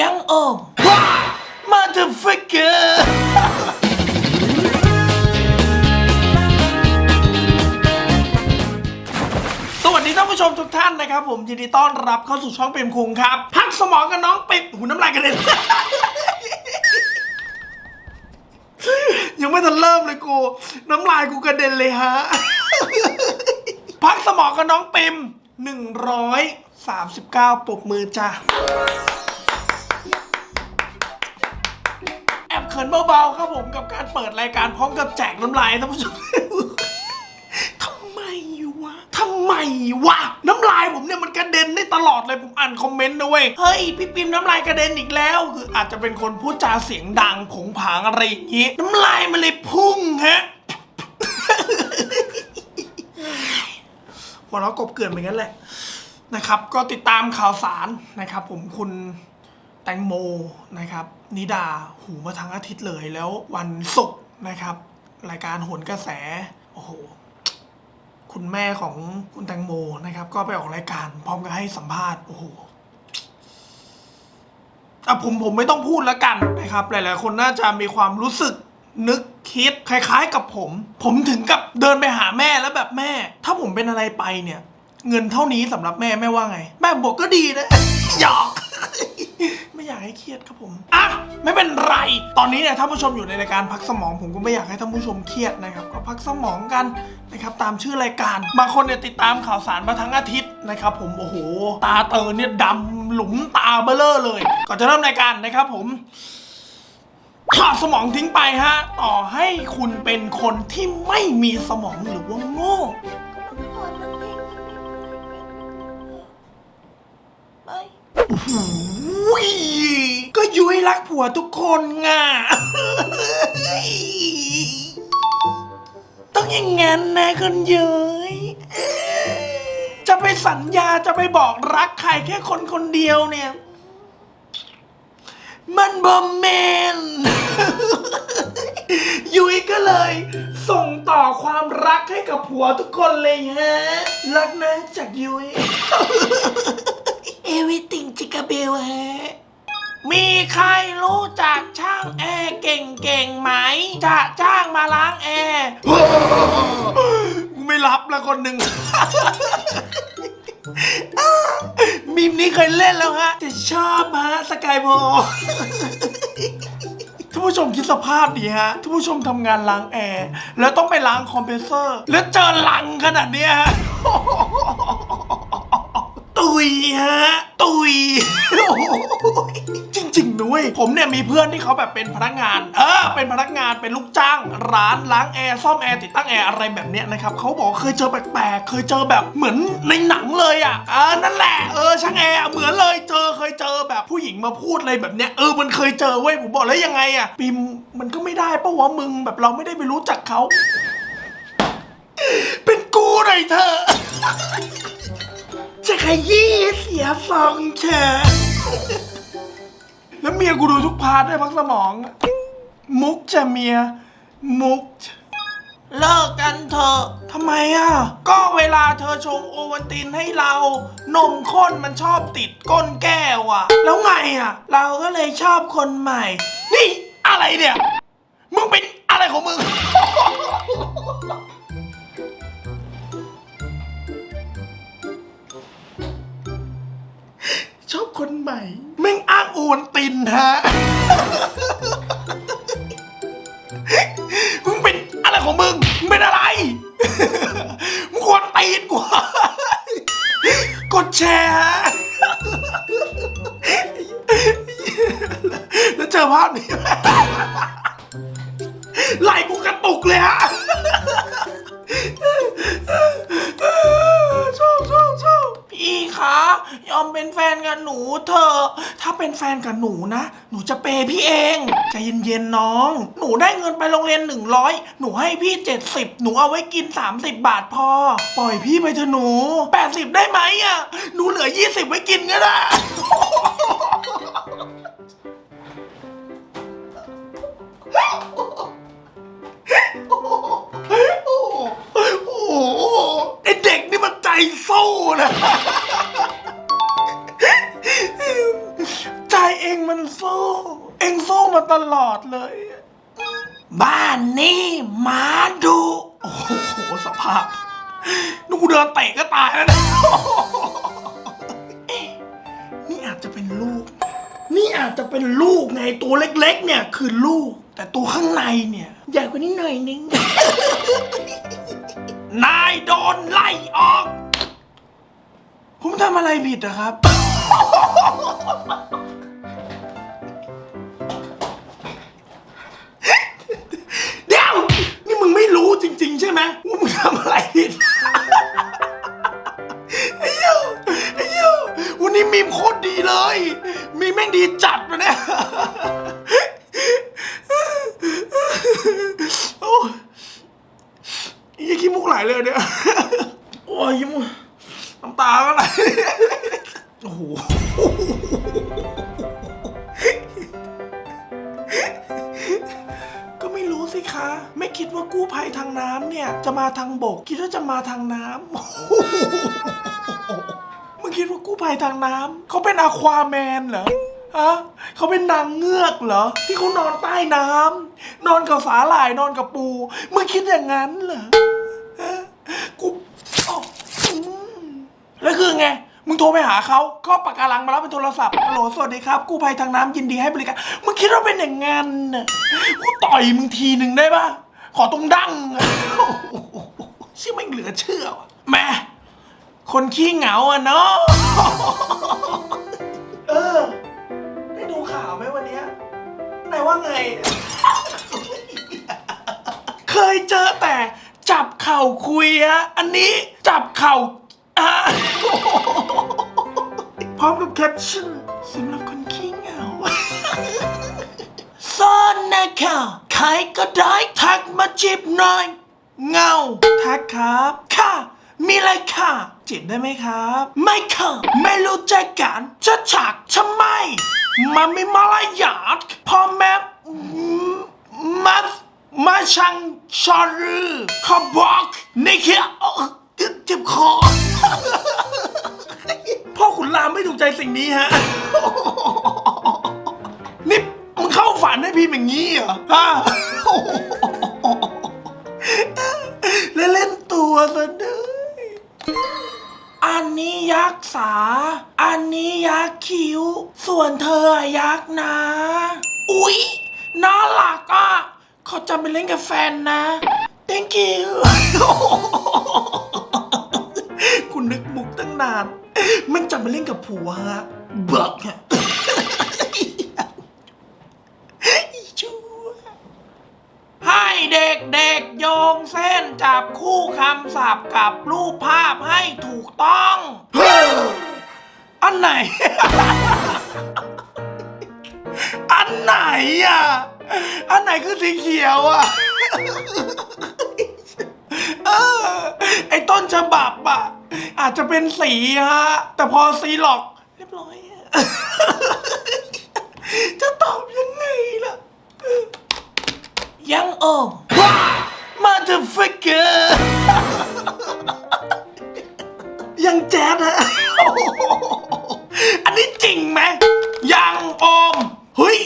ยังโอมมาเธอฟิกเกอร์สวัสดีท่านผู้ชมทุกท่านนะครับ ผมยินดีต้อนรับเข้าสู่ช่องเปรมคุงครับ พักสมองกับน้องปิดหูน้ำลายกันเลยยังไม่ทันเริ่มเลยกู น้ำลายกูกระเด็นเลยฮะ พักสมองกับน้องปิมหนึ่งร้อยสามสิบเก้าปรบมือจ้า เขินเบาๆครับผมกับการเปิดรายการพร้อมกับแจกน้ำลายท่านผู้ชมทำไมวะทำไมวะ น้ำลายผมเนี่ยมันกระเด็นได้ตลอดเลยผมอ่านคอมเมนต์นะเว้ย เฮ้ย พี่ปิมน้ำลายกระเด็นอีกแล้ว คืออาจจะเป็นคนพูดจาเสียงดังผงผางอะไรอย่างงี้ น้ำลายมันเลยพุ่งฮะหัวเราะกบเกลื่อนเหมือนกันแหละนะครับ ก็ติดตามข่าวสารนะครับ ผมคุณ แตงโมนะครับนิดาหูมาทั้งอาทิตย์เลยแล้ววันศุกร์นะครับ รายการโหนกระแสโอ้โหคุณแม่ของคุณแตงโมนะครับ ก็ไปออกรายการพร้อมกับให้สัมภาษณ์โอ้โหอะผมผมไม่ต้องพูดแล้วกันนะครับ หลาย ๆ คนน่าจะมีความรู้สึกนึกคิดคล้าย ๆ กับผม ผมถึงกับเดินไปหาแม่แล้วแบบแม่ ถ้าผมเป็นอะไรไปเนี่ย เงินเท่านี้สำหรับแม่แม่ว่าไง แม่บอกก็ดีนะหยอก ไม่อยากให้เครียดครับผมอะไม่เป็นไร ตอนนี้เนี่ยท่านผู้ชมอยู่ในรายการพักสมอง ผมก็ไม่อยากให้ท่านผู้ชมเครียดนะครับก็พักสมองกันนะครับตามชื่อรายการบางคนเนี่ยติดตามข่าวสารมาทั้งอาทิตย์นะครับผมโอ้โห ตาเตอเนี่ยดำหลุมตาเบลอเลย ก่อนจะเริ่มรายการนะครับผมถอดสมองทิ้งไปฮะ ต่อให้คุณเป็นคนที่ไม่มีสมองหรือว่าโง่ ยุ้ยรักผัวทุกคนไงต้องอย่างงั้นนะคุณยุ้ย จะไปสัญญาจะไปบอกรักใครแค่คนคนเดียวเนี่ย มันบอมแมน ยุ้ยก็เลย ส่งต่อความรักให้กับผัวทุกคนเลยฮะ รักนะจากยุ้ย Everything จิกาเบลฮะ มีใครรู้จักช่างแอร์เก่งๆไหม จะจ้างมาล้างแอร์กูไม่รับละคนหนึ่งมิมนี้เคยเล่นแล้วฮะ แต่ชอบฮะสกายโพท่านผู้ชมคิดสภาพดีฮะท่านผู้ชมทำงานล้างแอร์แล้วต้องไปล้างคอมเพรสเซอร์ แล้วเจอลังขนาดเนี้ยฮะตุยฮะ ตุย จริงนุ้ยผมเนี่ยมีเพื่อนที่เขาแบบเป็นพนักงาน เออ เป็นพนักงานเป็นลูกจ้าง ร้านล้างแอร์ซ่อมแอร์ติดตั้งแอร์อะไรแบบเนี้ยนะครับเขาบอกเคยเจอแปลกๆเคยเจอแบบเหมือนในหนังเลยอะเออนั่นแหละเออช่างแอร์เหมือนเลยเจอเคยเจอแบบผู้หญิงมาพูดอะไรแบบเนี้ยเออมันเคยเจอเว้ยผมบอกแล้วยังไงอะปิมมันก็ไม่ได้ปะวะมึงแบบเราไม่ได้ไปรู้จักเขาเป็นกูหน่อยเถอะจะขยี้เสียฟองเชะ แล้วเมียกูดูทุกพาร์ทด้วยพักสมอง มุกจะเมีย มุกเลิกกันเถอะทำไมอะ ก็เวลาเธอชงโอวัลตินให้เรา นมข้นมันชอบติดก้นแก้วอะ แล้วไงอะ เราก็เลยชอบคนใหม่ นี่อะไรเนี่ย มึงเป็นอะไรของมึง ชอบคนใหม่ แม่งอ้างโอวันตินฮะ อะถ้าเป็นแฟนกับหนูนะ หนูจะเปย์พี่เองใจเย็นๆน้อง หนูได้เงินไปโรงเรียน 100 หนูให้พี่ 70 หนูเอาไว้กิน 30 บาทพอ ปล่อยพี่ไปเถอะหนู 80 ได้ไหมอะหนูเหลือ 20 ไว้กินก็ได้โอ้โหไอเด็กนี่มันใจสู้นะ มาตลอดเลย บ้านนี่หมาดุโอ้โหสภาพนูกูเดินเตะก็ตายแล้วนะนี่อาจจะเป็นลูก นี่อาจจะเป็นลูกไงตัวเล็ก ๆ เนี่ย คือลูก แต่ตัวข้างในเนี่ย ใหญ่กว่านี้หน่อยนึง นายโดนไล่ออก ผมทำอะไรผิดนะครับำอะไรผิดไอ้เหี้ยไอ้เหี้ยวันนี้มีมโคตรดีเลย มีแม่งดีจัดมาเนี่ยโอ้ยยี่ขี้มุกไหลเลยเนี่ย โอ้ยยิ้มน้ำตาก็ไหลโอ้โห คะ ไม่คิดว่ากู้ภัยทางน้ำเนี่ย จะมาทางบก คิดว่าจะมาทางน้ำมึงคิดว่ากู้ภัยทางน้ำเขาเป็นอะควาแมนเหรอฮะเขาเป็นนางเงือกเหรอ ที่เขานอนใต้น้ำนอนกับสาหร่ายนอนกับปูมึงคิดอย่างนั้นเหรอฮะกูอ้าวอืมแล้วคือไง มึงโทรไปหาเขาเขาปากการังมารับเป็นโทรศัพท์ฮัลโหลสวัสดีครับ กู้ภัยทางน้ำยินดีให้บริการ มึงคิดว่าเป็นอย่างงั้นน่ะกูต่อยมึงทีหนึ่งได้ปะขอตรงดั้งอะโอ้โหชื่อไม่งเหลือเชื่อว่ะแม่คนขี้เหงาอะเนาะ เออ ได้ดูข่าวไหมวันเนี้ยไหนว่าไง เคยเจอแต่จับเข่าคุยฮะ อันนี้จับเข่า ร้อมกับแคปชั่นสำหรับคนขี้เหงา ซ่อนนะคะใครก็ได้ทักมาจีบหน่อย เงาทักครับ ค่ะ มีอะไรค่ะ จีบได้ไหมครับ ไม่ค่ะ ไม่รู้จักกันจะฉักทำไม มันไม่มารยาทพ่อแม่มามาชังชอรือเขาบอกนี่แค่เอ่อเจ็บคอ พ่อขุนรามไม่ถูกใจสิ่งนี้ฮะ นี่มึงเข้าฝันให้พี่อย่างนี้เหรอฮะและเล่นตัวซะด้วยอันนี้ยักษ์สา อันนี้ยักษ์คิ้ว ส่วนเธอยักษ์นะ อุ๊ย น่ารักอะเขาจะไปเล่นกับแฟนนะ thank you คุณนึกมุกตั้งนาน มันจะมาเล่นกับผัวฮะบักฮะอีชั่วให้เด็กๆโยงเส้นจับคู่คำศัพท์กับรูปภาพให้ถูกต้อง อันไหน อันไหนอะ อันไหนคือสีเขียวอะไอ้ต้นฉบับอะ อาจจะเป็นสีฮะ แต่พอซีหลอก เรียบร้อย จะตอบยังไงล่ะ ยังโอมมาเธอฟิกเกอร์ยังแจ๊ดฮะอันนี้จริงไหมยังโอม เฮ้ย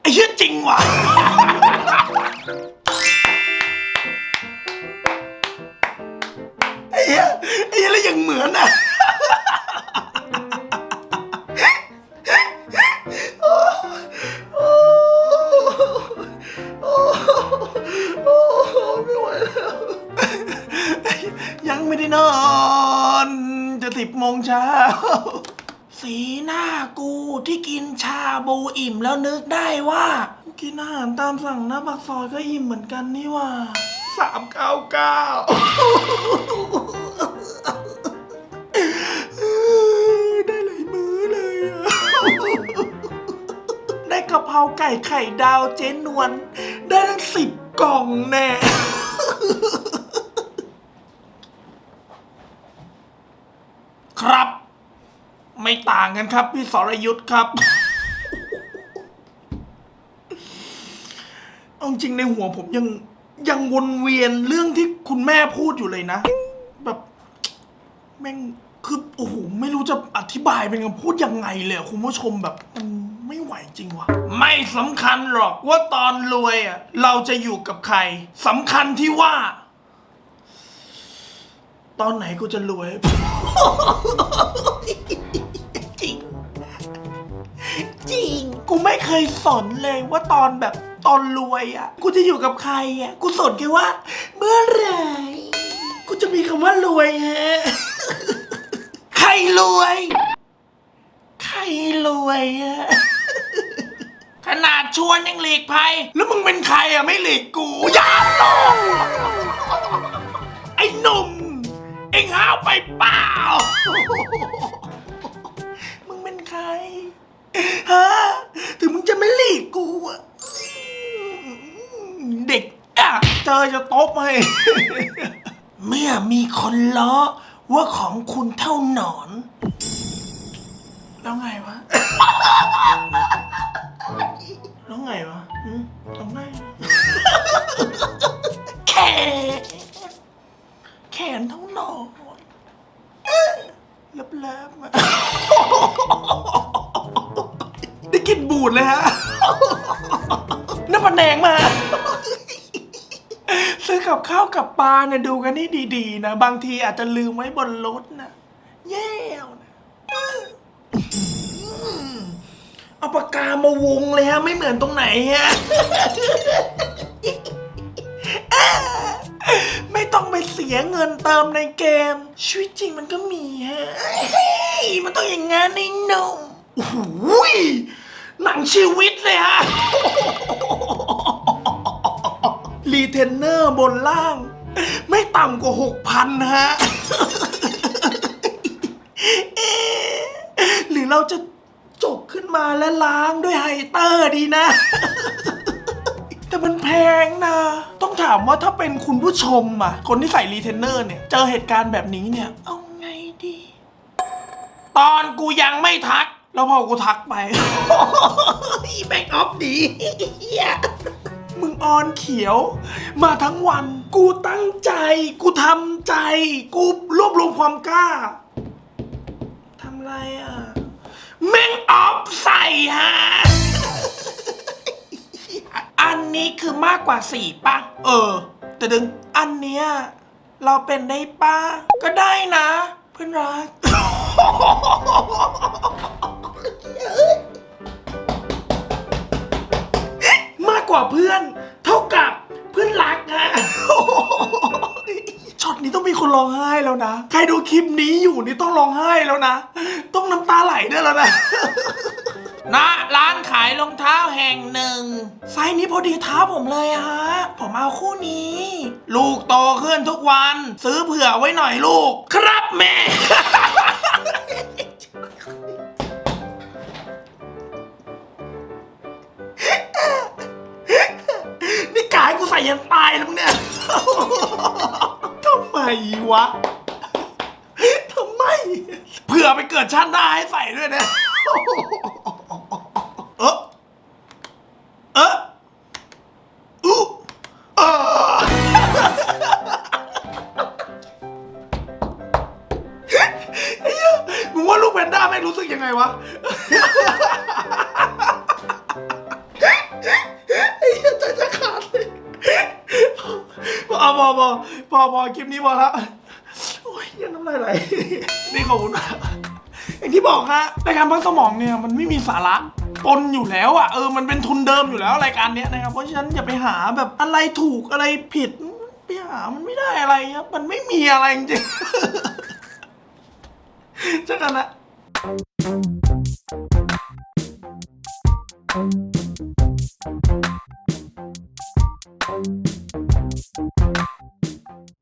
ไอ้เชื่อจริงว่ะ เหี้ยแล้วยังเหมือนอะไม่ไหวแล้วยังไม่ได้นอน จะสิบโมงเช้า สีหน้ากูที่กินชาบูอิ่มแล้วนึกได้ว่ากูกินอาหารตามสั่งหน้าปากซอยก็อิ่มเหมือนกันนี่ว่าสามเก้าเก้า ได้กะเพราไก่ไข่ดาวเจ๊นวลได้ทั้งสิบกล่องแน่ครับ ไม่ต่างกันครับ พี่สรยุทธ์ครับเอาจริงในหัวผมยังยังวนเวียนเรื่องที่คุณแม่พูดอยู่เลยนะ แบบ แม่ง คือโอ้โหไม่รู้จะอธิบายเป็นคำพูดยังไงเลยอะคุณผู้ชมแบบมันไม่ไหวจริงวะไม่สำคัญหรอกว่าตอนรวยอะเราจะอยู่กับใครสำคัญที่ว่า ตอนไหนกูจะรวย จริง จริง กูไม่เคยสนเลยว่าตอนแบบตอนรวยอะกูจะอยู่กับใครอะกูสนแค่ว่า เมื่อไหร่ กูจะมีคำว่ารวยฮะ รรวย ใครรวยอะขนาดชวนยังหลีกภัย แล้วมึงเป็นใครอะไม่หลีกกูย่าลงไอ้หนุ่ม เอ็งห้าวไปเปล่า มึงเป็นใคร ฮะ ถึงมึงจะไม่หลีกกูอะเด็กอะเจอจะตบให้ เมื่อมีคนล้อ ว่าของคุณเท่าหนอน แล้วไงวะ แล้วไงวะหืมแล้วไงแขนแขนเท่าหนอนเลิบๆอะได้กลินบูดเลยฮะน้ำมันแดงมาซื้อ กับข้าวกับปลาเนี่ยดูกันให้ดีๆนะ บางทีอาจจะลืมไว้บนรถนะแย่วนะเอาปากกามาวงเลยฮะ ไม่เหมือนตรงไหนฮะ ไม่ต้องไปเสียเงินเติมในเกม ชีวิตจริงมันก็มีฮะ มันต้องอย่างงั้นไอ้หนุ่มโอ้ยหนังชีวิตเลยฮะ รีเทนเนอร์บนล่าง ไม่ต่ำกว่าหกพันฮะ หรือเราจะจกขึ้นมาแล้วล้างด้วยไฮเตอร์ดีนะ แต่มันแพงนะ ต้องถามว่าถ้าเป็นคุณผู้ชมอะคนที่ใส่รีเทนเนอร์เนี่ย เจอเหตุการณ์แบบนี้เนี่ย เอาไงดี ตอนกูยังไม่ทัก แล้วพอกูทักไปอีแบกออฟดีเหี้ย มึงออนเขียว มาทั้งวัน กูตั้งใจ กูทำใจ กูรวบรวมความกล้าทำไรอะแม่งออฟใส่ฮะ อันนี้คือมากกว่าสี่ป่ะ เออ แต่ดึง อันเนี้ยเราเป็นได้ป่ะก็ได้นะ เพื่อนรัก กว่าเพื่อน เท่ากับเพื่อนรักอะช็อตนี้ต้องมีคนร้องไห้แล้วนะ ใครดูคลิปนี้อยู่นี่ต้องร้องไห้แล้วนะ ต้องน้ำตาไหลด้แล้วนะ ณร้านขายรองเท้าแห่งหนึ่ง ไซส์นี้พอดีเท้าผมเลยฮะ ผมเอาคู่นี้ ลูกโตขึ้นทุกวัน ซื้อเผื่อไว้หน่อยลูก ครับแม่ ใส่ยันตายแล้วมึงเนี่ย ทำไมวะ ทำไม เผื่อไปเกิดชาติหน้าให้ใส่ด้วยนะ คลิปนี้พอละโอ้ยยังน้ำลายไหลนี่ขอบคุณมากอย่างที่บอกฮะรายการพักสมองเนี่ยมันไม่มีสาระปนอยู่แล้วอะเออมันเป็นทุนเดิมอยู่แล้วรายการเนี้ยนะครับเพราะฉะนั้นอย่าไปหาแบบอะไรถูกอะไรผิดไปหามันไม่ได้อะไรครับมันไม่มีอะไรจริงๆเจอกันนะ